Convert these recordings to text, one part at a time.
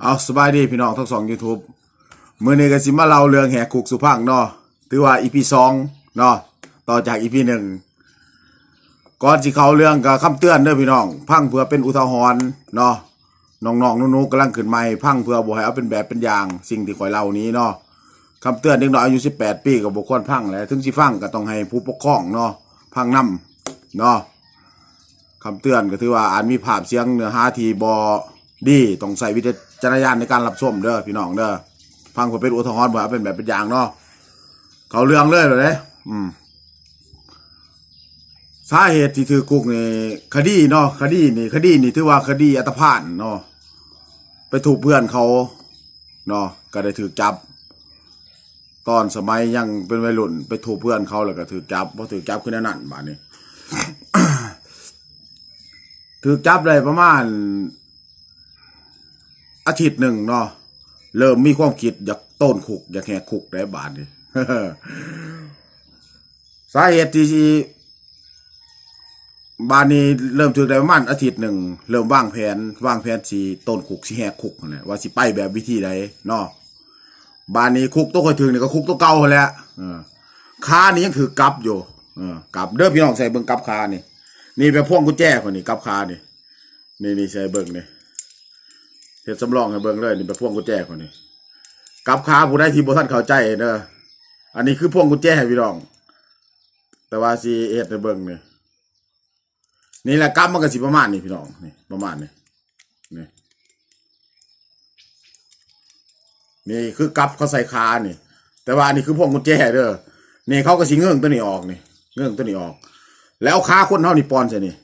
เอาสบายดีพี่น้องทั้งสอง YouTube มื้อนี้ก็สิมาเล่าเรื่องแหกคุกสุพังเนาะถือว่า EP 2เนาะต่อจาก EP 1ก่อนสิเขาเรื่องก็คำเตือนเด้อพี่น้อง พังเพื่อเป็นอุทาหรณ์เนาะน้องๆหนูๆกำลังขึ้นใหม่พังเพื่อบ่ให้เอาเป็นแบบเป็นอย่าง สิ่งที่ข่อยเล่านี้เนาะคำเตือนเด็กน้อยอายุ18ปีก็บ่ควรพังแหละถึงสิฟังก็ต้องให้ผู้ปกครองเนาะพังนํเนาะคำเตือนก็ถือว่าอาจมีภาพเสียงเนื้อหาทีบอดีต้องใส่วิจารณญาณในการรับชมเด้อพี่น้องเด้อพังผมเป็นอุทาหรณ์บ่เอาเป็นแบบเป็นอย่างเนาะเขาเรื่องเลยเลยอืมสาเหตุที่ถือคุกนี่คดีเนาะคดีนี่คดีนี่ถือว่าคดีอัตภานเนาะไปถูกเพื่อนเขาเนาะก็ได้ถือจับ ตอนสมัยยังเป็นวัยรุ่น ไปถูกเพื่อนเขาแล้วก็ถือจับพอถือจับขึ้นนั่นบาดนี้ถือจับได้ประมาณ อาทิตย์หนึ่งเนาะเริ่มมีความคิดอยากต้นคุกอยากแหกคุกได้บาทนี่สาเหตุที่บานนี้เริ่มถือได้ประมาณอาทิตย์หนึ่งเริ่มวางแผนวางแผนสีต้นคุกสิแหกคุกนั่นแหละว่าสิไปแบบวิธีใดเนาะบานนี้คุกตัวคอยถึงเนี่ยก็คุกตัวเก่าแหล้วค้านี่ยังถือกับอยู่กลับเด้อพี่น้องใส่เบิ่งกับคานี่ นี่ไปพ่วงกุญแจคนนี้กับคานี่ นี่นี่ใส่เบิ่งนี่ เฮ็ดสำรองให้เบิ่งเลยนี่ไปพ่วงกุญแจคนนี้กับคาผู้ใดที่บ่ทันเข้าใจเด้ออันนี้คือพ่วงกุญแจพี่น้อง แต่ว่าสิเฮ็ดให้เบิ่งนี่นี่แหละกับมันก็สิประมาณนี้พี่น้องนี่ประมาณนี้นี่นี่คือกับเขาใส่คานี่แต่ว่าอันนี้คือพ่วงกุญแจเด้อนี่เขาก็สิเงื่องตัวนี้ออกนี่เงื่องตัวนี้ออก แล้วค้าคนเท่านี่ปอนใช่นี่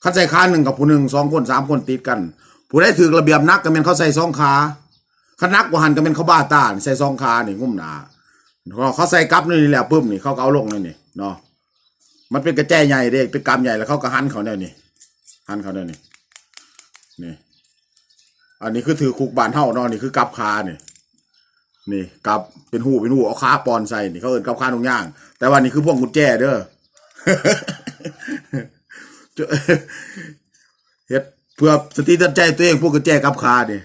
เขาใส่ค้าหนึ่งกับผู้หนึ่งสองคนสามคนติดกัน ผู้ได้ถือระเบียบนักก็เป็นเขาใส่สองขาขนักกว่าหันก็เป็นเขาบ้าตาใส่สองขานี่งุ่มหนาเขาใส่กับนี่แหละปุ๊บนี่เขาก็เอาลงนี่นี่เนาะมันเป็นกระแจใหญ่เด็กเป็นกำใหญ่แล้วเขาก็หันเขาเนี่ยนี่หันเขาเนี่ยนี่นี่ อันนี้คือถือคุกบานเท่าเนาะนี่คือกับคานี่นี่กับเป็นหูเป็นหูเอาขาปอนใส่นี่เขาเอินกับคาตรงย่าง แต่ว่านี่คือพวกกุญแจเด้อเฮ็ด พื่อสติตันใจตัวเองพวกกระแจกับคาดิ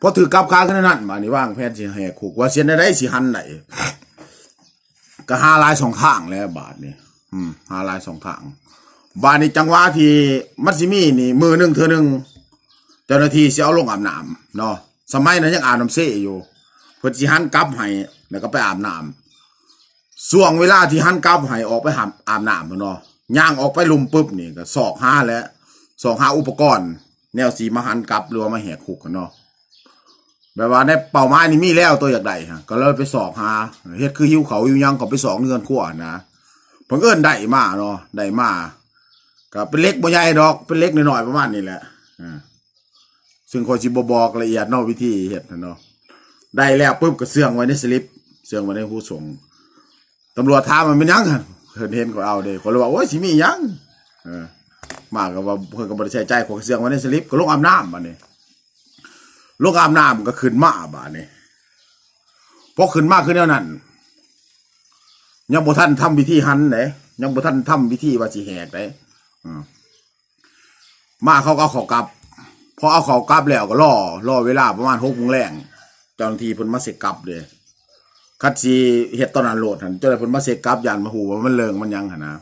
พอถือกับคาขึ้นนั่นมานี่ว่างแพทย์สิแหกคุกว่าเสียนได้สิหันไหนก็หาลายสองทางแล้วบาทนี่อืมหาลายสองทาง บาทนี้จังหวะที่มัตสิมีนี่ มือหนึ่งเธอหนึ่งเจ้าหน้าที่เสิเอาลงอาบน้ำเนาะสมัยนั้นยังอาบน้ำเสอยู่เพิ่นสิหันกลับให้แล้วก็ไปอาบน้ำส่วงเวลาที่หันกลับให้ออกไปหาอาบน้ำเนาะย่างออกไปลุมปุ๊บนี่ก็สอกห้าแล้ว สอกหาอุปกรณ์ แนวสีมาหันกลับหรือว่ามาแหกคุกกันเนาะแบบว่าในเป่าไม้นี่มีแล้วตัวอยากได้ฮะก็เลยไปสอกหาเฮ็ดคือหิวเขาหิวยังก็ไปสอกเงินขั้วนะเพิ่งเอินได้มาเนาะได้มาก็เป็นเล็กบ่ใหญ่ดอกเป็นเล็กน้อยๆประมาณนี้แหละอ่าซึ่งคนสิบบอกละเอียดนาะวิธีเฮ็ดนะเนาะได้แล้วปุ๊บก็เสื่องไว้ในสลิปเสื่องไว้ในผู้ส่งตำรวจถามมันเป็นยังเพิ่นเห็นก็เอาเด้คนเลยว่าโอ้ยสิมียังเออ มาก็ว่าเพิ่นก็บ่ได้ใช้ใจของเสียงไว้ในสลิปก็ลงอาบน้ำบัดนี้ลงอาบน้ำก็ขึ้นมาบัดนี้พอขึ้นมาคือแนวนั้นยังบ่ทันทำวิธีหันเด้ยังบ่ทันทำวิธีว่าสิแหกเด้อืมาเขาก็เอาขอกลับพอเอาเขอกลับแล้วก็รอรอเวลาประมาณ6โมงแรงเจ้าหน้าที่เพิ่นมาเสร็จกลับเด้คัดซีเฮ็ดตอนนั้นโหลดหันเจ้าได้เพิ่นมาเสกกลับยานมาหูว่ามันเลิงมันยังหันนะ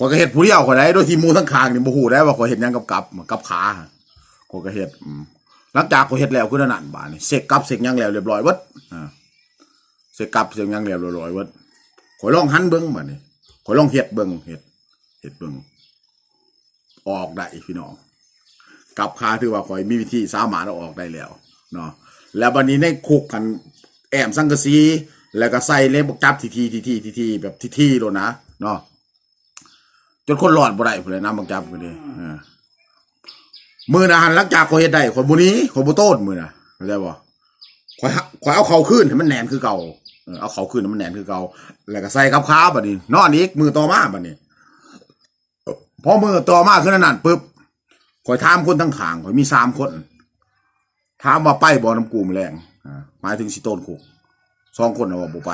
ข่อยก็เฮ็ดผู้เดียวข่อยได้โดยที่หมูทั้งข้างนี่บ่ฮู้ได้ว่าข่อยเฮ็ดหยังกับกับกับขาข่อยก็เฮ็ดอืมหลังจากข่อยเฮ็ดแล้วคือนั่นนั่นบาดนี่เสกกับเสกหยังแล้วเรียบร้อยเบิดอ่าเสกกับเสกหยังแล้วเรียบร้อยเบิดข่อยลองหันเบิ่งบัดนี้ข่อยลองเฮ็ดเบิ่งเฮ็ดเฮ็ดเบิ่งออกได้พี่น้องกับขาถือว่าข่อยมีวิธีสามารถเอาออกได้แล้วเนาะแล้วบัดนี้ในคุกกันแอมสังกะสีแล้วก็ใส่เล็บบักจับทีทีทีทีทีทีแบบทีทีโลดนะเนาะ จนคนหลอดบ่ได้เลยน้ำบักจับพุ่นเลยมือนะหันลังจากข่อยดได้ข่อยบ่หนี้ข่อยบ่โต้มือนะเข้าใจบ่ข่อยหาข่อยเอาเขาขึ้นให้มันแน่นคือเก่าเอาเขาขึ้นให้มันแน่นคือเก่าแล้วก็ใส่กับขาบัดนี้ นอนอีกมือต่อมาบัดนี้พอมือต่อมาขึ้นนั่นปุ๊บข่อยถามคนทั้งขางข่อยมีสามคนถามว่าไปบ่อน้ำกูมแรงอ่าหมายถึงสิโต้นคุกสองคนน่ะว่าบ่ไป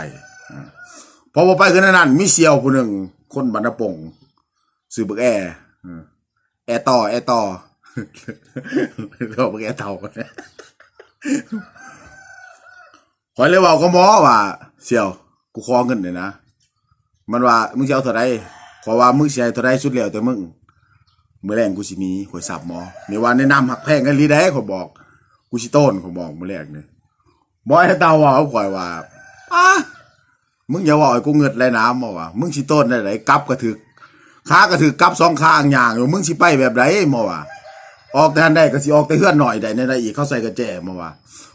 พอบ่ไปคือนั่นนั่นมีเสียวผู้หนึ่งคนบรรณปง ซื้อบึกแอร์อ่าแอร์ต่อแอร์ต่อเราไปแกเต่าคอยเลยบอกก็หมอว่าเสี่ยว กูขอเงินเลยนะมันว่ามึงจะเอาเท่าไรขอว่ามึงสิให้เท่าไรสุดแล้วแต่มึงเมื่อแรงกูสิหนีข่อยสับหมอมีวันแนะนำหักแพงกันลีได้ข่อยบอก กูสิต้นข่อยบอกเมื่อแรกเนี่ยบอยให้เตาว่าเอาข่อยว่าอะมึงอย่าว่าให้กูเงิดไรน้ำมาว่ามึงสิต้นได้ไรกลับกระถึก ขากระถึกกลับสองข้างอย่างอยู่มึงสิไปแบบไรมาว่าออกแต่นได้ก็สิออกแต่เฮือนหน่อยได้ในใดอีกเขาใส่กระแจมาว่า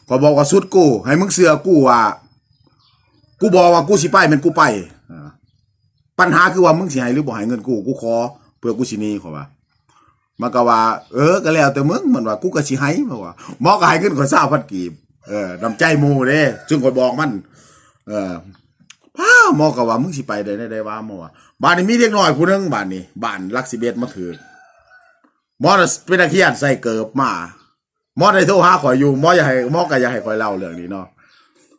ก็บอกว่าสุดกู ให้มึงเสือกูว่ากูบอกว่ากูสิไปแมันกูไปปัญหาคือว่ามึงสิให้หรือบ่ให้เงินกูกูขอเพื่อกูสินีเขาว่ามันก็ว่า เออก็แล้วแต่มึงมันว่ากูก็สิให้มาว่าหมอก็ให้เงินข่อยซาพันกีบเออน้ำใจมูเด้ซึ่งขอบอกมัน เออ หมอก็ว่ามึงสิไปได้ได้ได้ว่าหมอว่าบ้านนี้มีเด็กน้อยผู้นึงบ้านนี้บ้านลักสิเบตมาถือหมอเป็นนักเขียนใส่เกิบมาหมอได้โทรหาข่อยอยู่หมออยากให้หมอก็อยากให้ข่อยเล่าเรื่องนี้เนาะ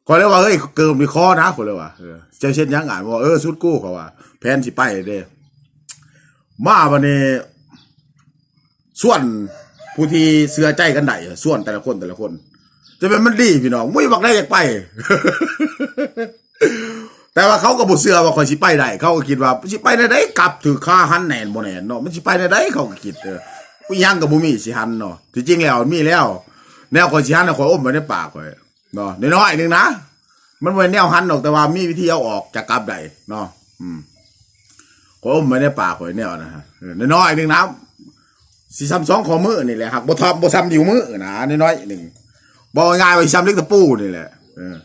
ขอยเลยว่าเฮ้ยเกิมมีคอนะขอยเลยว่าเจ้าเช่นยังอ่านว่าเออสุดกู้เขาว่าแผนสิไปเด้มาวันนี้ ส่วนผู้ที่เสือใจกันได้ส่วนแต่ละคนแต่ละคน จะเป็นมันดีพี่น้องไม่บอกได้อยากไป แต่ว่าเขาก็บ่เสือว่าคอยสิไปได้เขาก็คิดว่าสิไปได้ได้กลับถือค่าหันแหนนบ่แหนนเนาะมันสิไปได้ได้เขาก็คิดเออกูยังกับบ่มีสิหันเนาะที่จริงแล้วมีแล้ว แนวคอยสิหันน่ะคอยอมไว้ในปากคอยเนาะน้อยๆหนึงนะ มันเป็นแนวหันออกแต่ว่ามีวิธีเอาออกจากกลับได้เนาะอืมคอยอมไว้ในปากคอยแนวนะฮะน้อยๆหนึงนะสิซ้ำสองขอมือนี่แหละหักบ่ทอบ่ซ้ำอยู่มือนะน้อยๆหนึงบอกง่ายว่าสิซ้ำเล็กตะปูนี่แหละเออ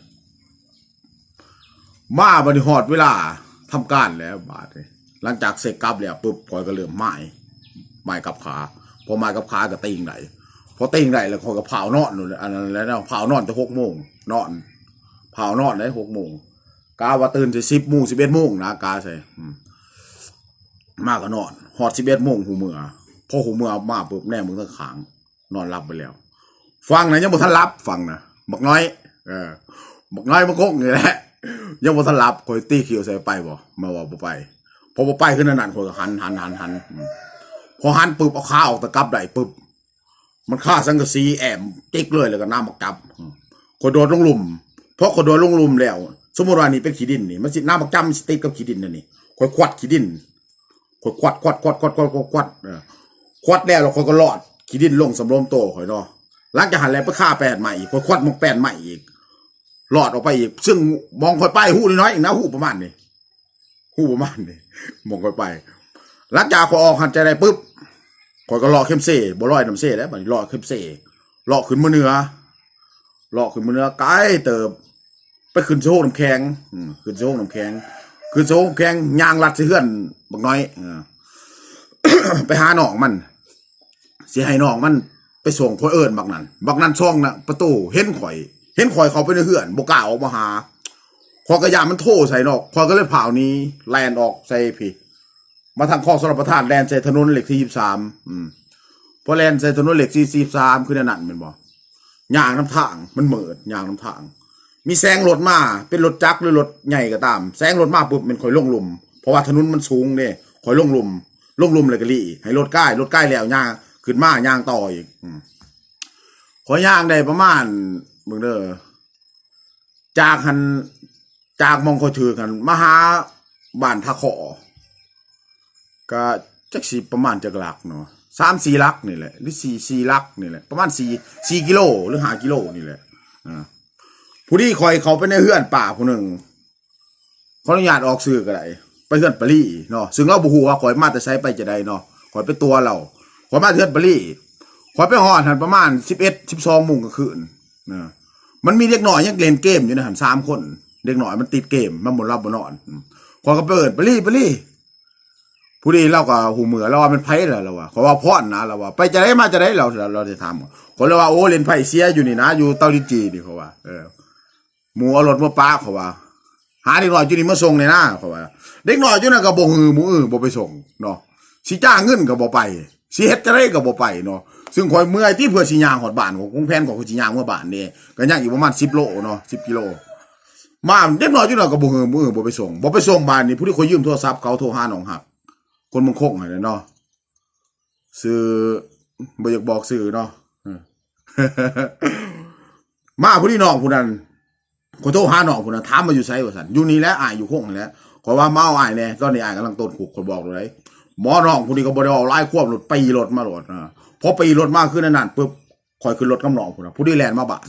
มาบริหอดเวลาทำการแล้วบาดนี้หลังจากเสร็จกลับแล้วปุ๊บคอยก็เริ่มไม้ไม้กับขาพอไม้กับขาก็ตีงไหลพอตีงไหลแล้วคอยก็เผานอนนู่นอันนั้นแล้วเผานอนจะหกโมงนอน เผานอนได้หกโมงกาว่าตื่นจะสิบโมงสิบเอ็ดโมงนะกาใส่มาก็นอนหอดสิบเอ็ดโมงหูเมือพอหูเมือมาปุ๊บแน่มึงต้องขาง นอนรับไปแล้ว ฟังนะยังบ่ทันรับฟังนะบักน้อย เออบักน้อยมันคงนี่แหละ ยังบ่ทันรับคอยตีเขียวใส่ไปบ่มาว่าบ่ไปพอบ่ไปขึ้นนั่นๆคอยก็หันหันหันหันพอหันปุ๊บเอาขาออกตะกับได้ปุ๊บมันฆ่าสังกะสีแอมติ๊กเลยแล้วก็น้ำมักจับอืมคอยโดดลงลุมเพราะคอยโดดลงลุมแล้ว สมมติว่านี่เป็นขี้ดินนี่มันสิน้ำมักจับมันสิติดกับขี้ดินนั่นนี่คอยควัดขี้ดินคอยควัดควัดควัดควัดควัดควัดควัดแล้วแล้วคอยก็รอดขี้ดินลงสำรวมโตคอยเนาะหลังจากหันแล้วไปฆ่าแปดใหม่อีกคอยควัดมักแปดใหม่อีก หลอดออกไปอีก ซึ่งมองค่อยไปหูน้อยๆอีกนะหูประมาณนี้หูประมาณนี้มองค่อยไปหลังจากขอออกหันใจได้ปุ๊บขอยก็รอเข้มเซ่บ่ลอยน้ำเซ่แล้วบัดนี้รอเข้มเซ่รอขึ้นมาเนื้อรอขึ้นมาเนื้อไกลเติบ ไปขึ้นโซ่น้ำแข็งขึ้นโซ่น้ำแข็งขึ้นโซ่น้ำแข็งยางลัดเฮือนบักน้อยไปหาหนองมันเสิให้น้องมันไปส่งพ่อเอิญบักนั้นบักนั้นช่องนะประตูเห็นข่อย เห็นข่อยเขาไปในเฮือนบกล้าออกมาหาขอยกระยามันโทใส่นอกขอยก็เลยเผานี้แลนออกใส่พี่ มาทางคองสรประทานแลนใส่ถนนเหล็กที่ยี่สามอืมพอแลนใส่ถนนเหล็กที่สี่สามคือนั่นนั่นแมันบอกยางน้ำทางมันเหมิดยางน้ำทาง มีแซงรถมาเป็นรถจักรหรือรถใหญ่ก็ตามแซงรถมาปุ๊บมันข่อยลงลุมเพราะว่าถนนมันสูงเนี่ยข่อยลงลุมลงลุมเลยก็ลี่ให้รถใกล้รถใกล้แล้วย่างขึ้นมาย่างต่ออีกอืมข่อยย่างได้ประมาณ มึงเด้อจากหันจากมองข่อยถือกันมาหาบ้านทะขอก็จักสีประมาณจักหลักเนาะสามสี่ลักนี่แหละหรือสี่สี่ลักนี่แหละประมาณสี่สี่กิโลหรือห้ากิโลนี่แหละอ่าผู้ที่คอยเขาไปในเฮือนป่าผู้หนึ่งเขออนุญาตออกสื่อก็ได้ไปเฮือนปารีเนาะซึ่งเราบูฮูว่าคอยมาแต่ใช้ไปจะได้เนาะคอยไปตัวเราคอยมาเฮือนปารีคอยไปหอดหันประมาณสิบเอ็ดสิบสองโมงกลางคืนนะ มันมีเด็กหน่อยยังเล่นเกมอยู่นะหันสามคน เด็กหน่อยมันติดเกม มันบนรับบนนอนอืมคอก็เปิดไปรีไปรีผู้ดีเราก็หูเหมือเราว่าเป็นไพ่เหรอเราว่าขาว่าพ่อนนะเราว่า ไปจะได้มาจะได้เราเราเราจะทำคนเราว่าโอ้เล่นไพ่เสียอยู่นี่นะ อยู่เตาลิจีนี่เขาว่าเออหมูอรถมาป้าเขาว่า หาเด็กหน่อยจุนี่มาส่งในหน้าเขาว่า เด็กหน่อยจุนั่นก็บ่ฮือหมูอื่นบ่ไปส่งเนาะสิจ้างเงินก็บ่ไปสิเฮ็ดจะได้ก็บ่ไปเนาะ ซึ่งคอยเมื่อยที่เพื่อสิยางหอดบ้านของกรุงแพนของสิยางเมื่อบ้านนี่ก็ย่างอีกประมาณ10โลเนาะ10กิโลมาเด็กน้อยจุนั่นก็บ่ฮือหมูอื่นบ่ไปส่งบ่ไปส่งบ้านนี่ผู้ที่คอยยืมโทรศัพท์เขาโทรหาหนองหัก คนมึงคงอะไรเนาะซื้อบ่อยากบอกสื่อเนาะมาผู้ที่น้องผู้นั้นขอโทษหาน้องผู้นั้นถามมาอยู่ไสว่าซั่นอยู่นี่แหล้วอายอยู่คงนั่แหล้วขอว่าเมาอายแน่ตอนนี้อายกำลังต้นขุกขอยบอกเลยหมอน้องผู้นี้ก็บ่ได้เอาไล่ควบรถปีรถมาโลดนะ พอไปรถมากขึ้นนั่นนั่นปุ๊บข่อยขึ้นรถกับน้องผู้นั้นผู้ที่แลนมาบ้าน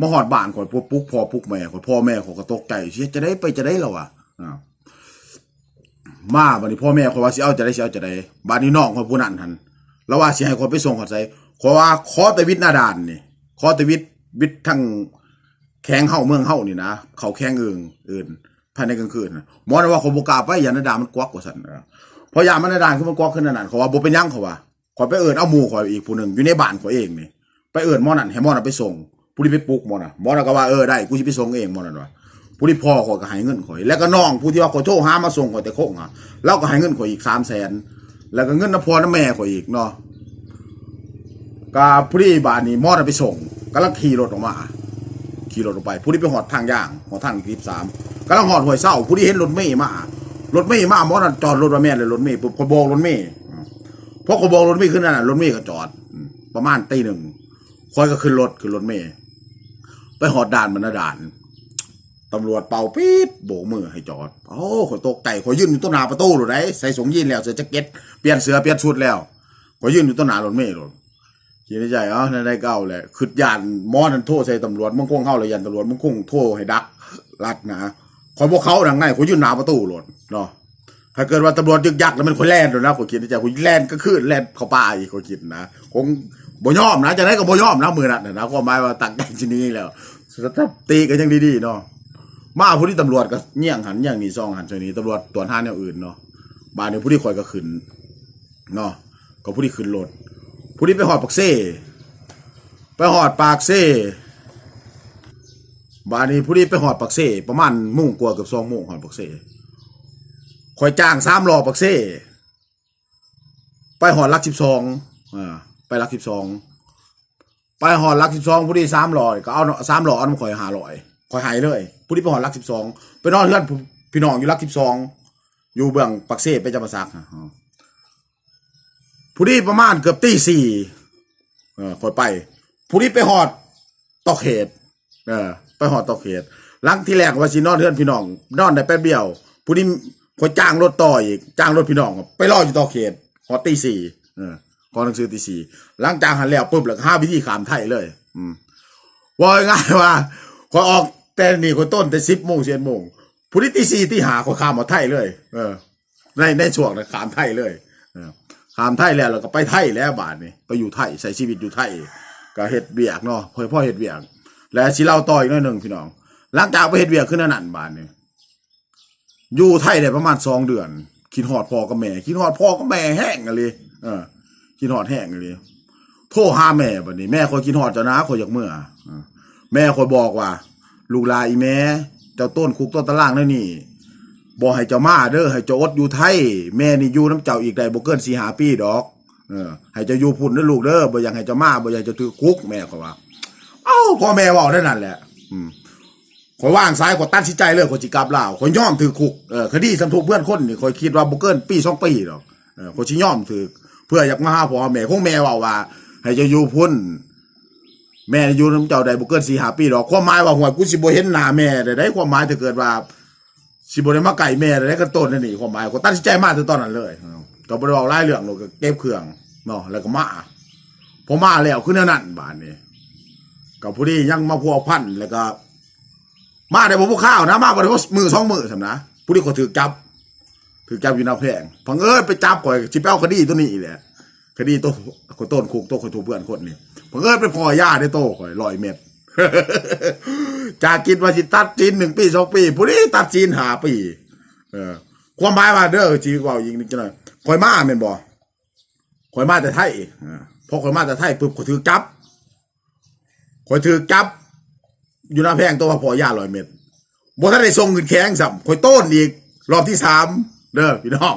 มาฮอดบ้านข่อยปุ๊บปุ๊กพ่อปุ๊กแม่ข่อยพ่อแม่ขอยก็ตกใจเสียจะได้ไปจะได้แล้วอะมาบัดนี้พ่อแม่ขอยว่าสิเอาจะได้สิเอาจะได้บัดนี้น้องคนผู้นั้นทันแล้วว่าสิให้คนไปส่งขอใจขอว่าขอแต่วิทย์หน้าด่านนี่ขอแต่วิทย์วิทย์ทั้งแข้งเฮาเมืองเฮานี่นะเขาแข้งเอิงอื่นภายในกลางคืนหมอนะว่าคนบ่กล้าไปยานาดามันกวักกว่าซั่นเออพอยามันนาดานคือมันกวักขึ้นนั่นนั่นเขาว่าบ่เป็นยังเขาว่า ขอยไปเอิ้นเอาหมูข่อยอีกผู้หนึ่งอยู่ในบ้านข่อยเองนี่ไปเอิ้นหมอนั่นให้หมอนั่นไปส่งผู้ที่ไปปลุกหมอน่ะหมอนั่นก็ว่าเออได้กูสิไปส่งเองหมอนั่นว่าผู้ที่พ่อข่อยก็ให้เงินข่อย แล้วก็น้องผู้ที่ว่าข่อยโทรหามาส่งข่อยแต่โค้งอะเราก็ให้เงินข่อยอีกสามแสนแล้วก็เงินน้ำพ่อน้ำแม่ข่อยอีกเนาะก็ผู้ที่บานนี้มอดไปส่งกำลังขี่รถออกมาขี่รถออกไป ผู้ที่ไปหอดทางย่างหอดทางทีสามกำลังหอดหวยเศร้าผู้ที่เห็นรถเมย์มารถเมย์มาหมอนั่นจอดรถมาแม่เลยรถเมย์ปุ๊บอยโบกรถเมย์ พอข่อยโบกรถเมย์ขึ้นนั่นน่ะรถเมย์ก็จอด ประมาณตีหนึ่งข่อยก็ขึ้นรถขึ้นรถเมย์ไปหอดด่านบรรณด่านตำรวจเป่าปี๊ดโบกมือให้จอดโอ้ขอยตกใจขอยยืนอยู่ต้นหนาประตูหรือไรใส่สงยีนแล้วเสื้อแจ็คเก็ตเปลี่ยนเสื้อเปลี่ยนชุดแล้วขอยยืนอยู่ต้นหนารถเมล์รถคิดในใจอ๋อนั่นเก้าแหละคือยานมอนันโทษใส่ตำรวจมึงคงเข้าเลยยันตำรวจมึงคงโทษให้ดักรัดนะขอยพวกเขาดังไงขอยยืนหนาประตูรถเนาะ ถ้าเกิดว่าตำรวจยึกยักแล้วมันขอยแล่นเลยนะขอยคิดในใจขอยแล่นก็ขึ้นแล่นเข้าป่าอีกขอยคิดนะคงบ่ยอมนะจะได้ก็บ่ยอมนะมือนั่นนะนะก็หมายว่าตักใจชนี้แล้วถ้าตีกันยังดีๆเนาะมาผู้ที่ตำรวจก็เงี่ยงหันเงี่ยงนีซองหันชนี้ตำรวจตรวจหาแนวอื่นเนาะบานนี้ผู้ที่คอยก็ขึ้นเนาะก็ผู้ที่ขึ้นรถผู้ที่ไปหอดปากเซ่ไปหอดปากเซ่บานนี้ผู้ที่ไปหอดปากเซ่ประมาณมุ่งกว่าเกือบสองโมงหอดปากเซ่ คอยจ้างสามรอปากเซ่ไปหอดลักสิบสองอ่าไปลักสิบสองไปหอดลักสิบสองผู้ที่สามรอยก็เอาสามรอเอามาคอยหาลอยคอยหายเลยผู้ที่ไปหอดรักสิบสองไปนอนเพื่อนพี่น้องอยู่รักสิบสองอยู่เบื้องปักเซ่ไปจำปาสักผู้ที่ประมาณเกือบตีสี่เออคอยไป ผู้ที่ไปหอดตอกเขตเออไปหอดตอกเขตหลังที่แรกว่าสินอนเพื่อนพี่น้องนอนได้แป๊บเดียว ผู้ที่ คอยจ้างรถต่ออีกจ้างรถพี่น้องไปรออยู่ต่อเขตหอตีสี่เออขอหนังสือตีสี่หลังจากหันแล้วปุ๊บแล้วห้าวิธีขามไทยเลย อืมว่าง่ายว่าขอยออกแต่นี่คนต้นแต่สิบโมงเสียนโมงผู้ที่ตีสี่ที่หาขอยขามมาไทยเลย เออ ในในช่วงนั้ขามไทยเลยเออขามไทยแล้วแล้วก็ไปไทยแล้วบาทนี่ไปอยู่ไทยใช้ชีวิตอยู่ไทยก็เฮ็ดเบียกเนาะพ่อพ่อเฮ็ดเบียก แล้วสิเล่าต่ออีกหน่อยหนึ่งพี่น้องหลังจากไปเฮ็ดเบียกขึ้นนั่นบาทนี่ อยู่ไทยได้ประมาณสองเดือนคิดฮอดพ่อกับแม่คิดฮอดพ่อกับแม่แห้งกันเลยเออคิดฮอดแห้งกันเลยโทรหาแม่บัดนี้แม่คอยกินหอดเจ้านะคอยอยากเมื่ออแม่คอยบอกว่า ลูกลาอีแม่เจ้าต้นคุกต้นตารางนั่นนี่บอกให้เจ้ามาเด้อให้เจ้าอดอยู่ไทย แม่นี่อยู่น้ำเจ้าอีกได้บ่เกินสี่หาปีดอกเออให้เจ้าอยู่พุ่นเด้อลูกเด้อบ่อยากให้เจ้ามาบ่อยากให้เจ้าถือคุกแม่เขาว่า เอ้าพ่อแม่เว้าได้นั่นแหละ อืม ข่อยว่างซ้ายข่อยตัดสินใจเลยข่อยสิกลับลาวข่อยยอมถือคุกเออคดีสำทุกเพื่อนคนนี่ข่อยคิดว่าบ่เกินปีสองปีดอกเออข่อยสิยอมถือเพื่ออยากมาหาพ่อแม่คงแม่ว้าว่า ให้เจ้าอยู่พุ่นแม่อยู่น้ำเจ้าใดบ่เกินสี่หาปีดอกความหมายว่าหัวกูสิบ่เห็นหน้าแม่ได้ได้ความหมายถ้าเกิดว่า สิบ่ได้มาไก่แม่ได้ได้กันต้นนั่นนี่ความหมายก็ตัดสินใจมาถึงตอนนั้นเลยเออก็บ่ได้บอกรายเรื่องหรอกก็เก็บเครื่องเนาะแล้วก็มาพอมาแล้วคือแนวนั้นบาดนี้ก็ผู้ที่ยังมาพัวพันแล้วก็ มาได้บ่พวกข้าวนะ มาบ่ได้พราะมือสองมือซั่นะผู้ที่เขาถือจับ ถือจับอยู่หน้าแพงพังเอิญไปจับข่อยสิไปเอาคดีตัวนี้อีแหละคดีโตคนต้นคุกโตคนถูกเพื่อนคนนี่ผมเอิญเป็นพ่อย่าได้โตข่อยลอยเม็ดจากกินว่าสิตัดจีนหนึ่งปีสองปีผู้นี้ตัดจีนหาปีเออความหมายว่าเด้อจีเว่ายิงนิดหน่อยข่อยมาแม่นบ่ข่อยมาแต่ไทยพอข่อยมาแต่ไทยปุ๊บข่อยถือจับข่อยถือจับ อยู่หน้าแพงตัวว่าพ่อย่าลอยเม็ดบ่ทันได้ส่งเงินแข้งสัมข่อยโต้นอีก รอบที่สามเด้อพี่น้อง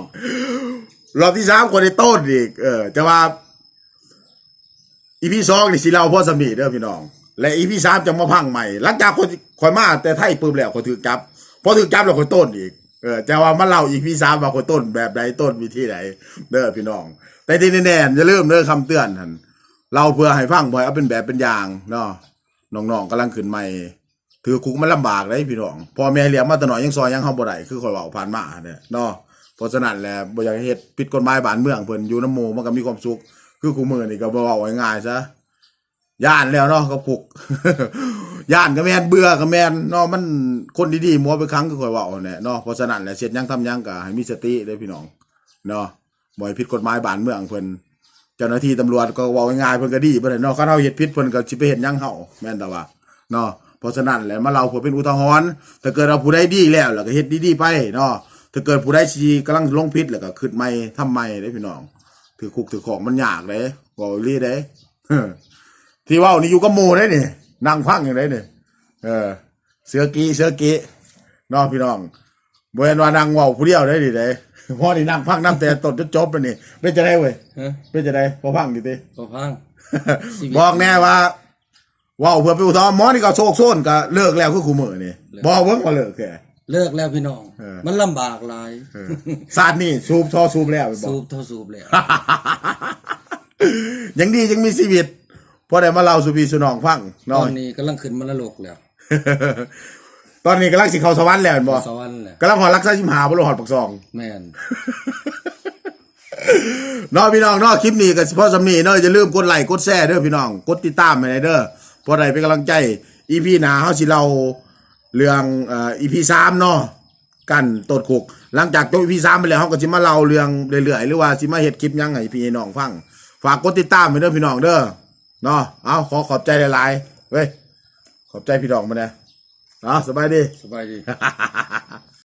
รอบที่สามคนได้ต้นอีก เออแต่ว่าอีพีสองนี่สิเล่าพ่อสมีเด้อพี่น้อง และอีพีสามจะมาพังใหม่ หลังจากคนคอยมาแต่ไทยปืมแล้วคนถือจับพอถือจับแล้วคนต้นอีกเออจะว่ามาเล่าอีพีสามว่าคนต้นแบบใดต้นวิธีไหนเด้อพี่น้อง แต่ที่แน่ๆอย่าลืมเด้อคำเตือนท่านเราเพื่อให้ฟังบ่อยเอาเป็นแบบเป็นอย่างเนาะ น้องๆกำลังขึ้นใหม่ถือคุกมันลำบากเลยพี่น้องพ่อแม่เลี้ยงมาต่น้อยยังซอยยังเฮาบ่ได้คือข่อยเว้าผ่านมาเนี่ยเนาะเพราะฉะนั้นแหละบ่อยากให้เฮ็ดผิดกฎหมายบ้านเมืองเพิ่นอยู่น้ำหมู่มันก็มีความสุข คือคู่มือนี่ก็บ่เว้าง่ายๆซะย่านแล้วเนาะก็พุกย่านก็แม่นเบื่อก็แม่นเนาะมันคนดีๆมัวไปครั้งคือข่อยเว้าเนี่ยเนาะเพราะฉะนั้นแหละเฮ็ดยังทำยังก็ให้มีสติเด้อพี่น้องเนาะบ่ให้ผิดกฎหมายบ้านเมืองเพิ่น เจ้าหน้าที่ตำรวจก็ว้าง่ายเพิ่นก็ดีบ่ได้เนาะคันเฮาเฮ็ดผิดเพิ่นก็สิไปเฮ็ดหยังเฮาแม่นแต่ว่าเนาะเพราะฉะนั้นแหละมาเราเพื่อเป็นอุทาหรณ์ถ้าเกิดเราผู้ใดดีแล้วแล้วก็เฮ็ดดีๆไปเนาะถ้าเกิดผู้ใดชีกำลังลงพิษแล้วก็ขึ้นใหม่ทำใหม่ได้พี่น้อง ถือคุกถือของมันยากเลยบอกอีหลีเด้ที่ว่านี่อยู่กับหมูได้นี่นั่งพังอย่างไรนี่เออ เสือกีเสือกีเนาะพี่น้อง เห็นว่านั่งเว้าผู้เดียวได้ดิเด้พอนี่นั่งพังน้ำแต่ต้นจนจบแล้วนี่เป็นจะได้เว้ยฮะเป็นจะได้พอพังอยู่ติพอพัง ชีวิตบอกแน่ว่าเว่าเพื่อไปอุทธรณ์หมอนี่ก็โชคโซนก็เลิกแล้วคือคู่มือนี่บอกเพิ่งว่าเลิกแค่เลิกแล้วพี่น้อง เออ มันลำบากหลายศาสตร์นี่สูบทอสูบแล้วบอก สู บเท่าสูบแล้วยังดียังมีชีวิตพอได้มาเล่าสู่พี่สู่น้องฟังตเนาะอนนี้กำลังขึ้นมรลกแล้ว ตอนนี้กำลังสิเข้าสวรรค์แล้วเห็นบ่สวรรค์แหละกำลังหอรักษาชิมหาบ่รู้หอดปักซอง แม่น เนาะพี่น้องเนาะคลิปนี้ก็เฉพาะสำนีเนาะอย่าลืมกดไลค์กดแชร์เด้อพี่น้อง กดติดตามให้ได้เด้อเพราะได้เป็นกำลังใจ EP หน้าเฮาสิเล่าเรื่องเอ่อ EP 3เนาะกันตดคุก หลังจากจบ EP 3ไปแล้วเฮาก็สิมาเล่าเรื่องเรื่อยๆหรือว่าสิมาเฮ็ดคลิปหยังให้พี่น้องฟัง ฝากกดติดตามให้เด้อพี่น้องเด้อเนาะเอาขอขอบใจหลายๆเว้ยขอบใจพี่น้องมาแน่เนาะสบายดี สบายดี